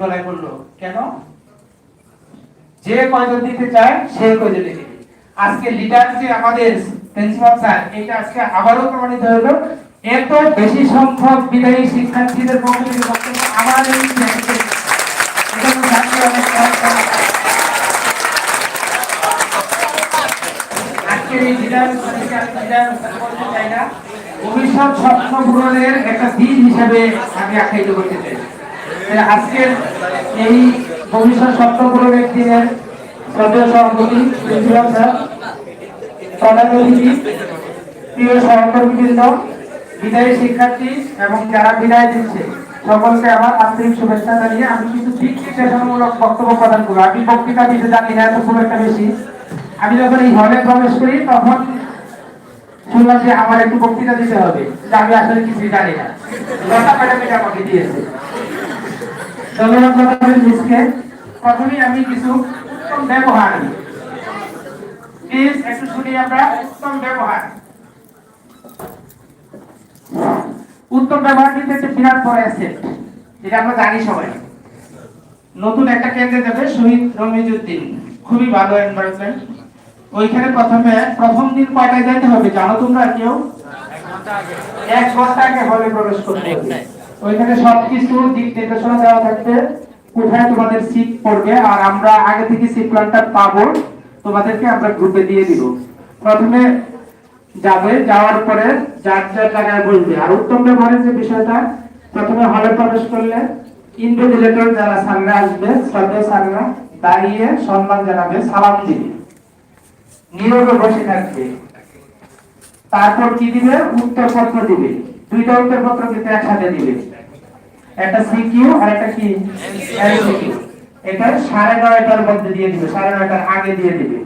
গলায় বলল কেন? যে কয়জন দিতে চায়, সে কয়জন দিতে আজকে লিডার যে আমাদের প্রিন্সিপাল স্যার, এটা আজকে আবারও প্রমাণিত হলো। এত বেশি সংখ্যক বিদায়ী শিক্ষার্থীদের পক্ষ না। ভবিষ্যৎ স্বপ্ন পূরণের একটা দিন হিসাবে আমি আখ্যায়িত করতে চাই। আজকের এই ভবিষ্যৎ স্বপ্ন পূরণের দিনের শ্রদ্ধেয় সভাপতি প্রিন্সিপাল স্যার প্রধান অতিথি প্রিয় সহকর্মীবৃন্দ, বিদায়ী শিক্ষার্থী এবং যারা বিদায় দিচ্ছে সকলকে আমার আন্তরিক শুভেচ্ছা জানিয়ে আমি কিছু দিক নির্দেশনামূলক বক্তব্য প্রদান করব। আমি বক্তৃতা দিতে জানি না, এত খুব একটা বেশি। আমি যখন এই হলে প্রবেশ করি, তখন শুনলাম যে আমার একটু বক্তৃতা দিতে হবে। আমি আসলে কিছুই জানি না। লতা ম্যাডাম আমাকে দিয়েছে। উত্তম ব্যবহার কিন্তু একটা বিরাট বড় অ্যাসেট যেটা আমরা জানি সবাই। নতুন একটা কেন্দ্রে যাবে শহীদ রমিজউদ্দিন। খুবই ভালো এনভায়রনমেন্ট ওইখানে প্রথমে, প্রথম দিন কয়টায় যাইতে হবে জানো তোমরা কেউ? এক ঘণ্টা আগে হলে প্রবেশ করতে হবে। ওইখানে সবকিছু দিক নির্দেশনা দেওয়া থাকবে। কোথায় তোমাদের সিট পড়বে আর আমরা আগে থেকে সিট প্ল্যানটা পাবো, তোমাদেরকে আমরা গ্রুপে দিয়ে দিব। প্রথমে যাবে, যাওয়ার পরে যার যার জায়গায় বসবে। আর উত্তম ব্যবহারের যে বিষয়টা, প্রথমে হলে প্রবেশ করলে ইনভিজিলেটর যারা সামনে আসবে শ্রদ্ধেয় স্যাররা দাঁড়িয়ে সম্মান জানাবে, সালাম দিবে। নীরবে বসে থাকবে। তারপর কি দিবে? উত্তরপত্র দিবে। দুইটা উত্তরপত্র কিন্তু একসাথে দিবে একটা সিকিউ আর একটা কি? এটা সাড়ে নয়টার মধ্যে দিয়ে দিবে সাড়ে নয়টার আগে দিয়ে দিবে।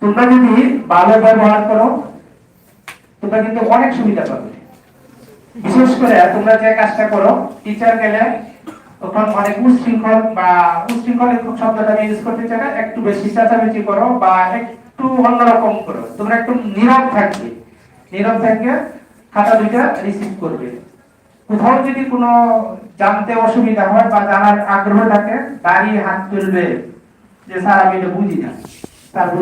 তোমরা যদি ভালো ব্যবহার করো তোমরা কিন্তু অনেক সুবিধা পাবে। বিশেষ করে তোমরা যে কাজটা করো টিচার গেলে তখন অনেক উশৃঙ্খল বা উশৃঙ্খল খুব শব্দটা আমি ইউজ করতে চাই না একটু বেশি চেঁচামেচি করো বা একটু অন্যরকম করো। তোমরা একটু নীরব থাকবে। নীরব থাকবে খাতা দুইটা রিসিভ করবে। কোথাও যদি কোনো জানতে অসুবিধা হয় বা জানার আগ্রহ থাকে দাঁড়িয়ে হাত তুলবে যে, স্যার, আমি এটা বুঝি না।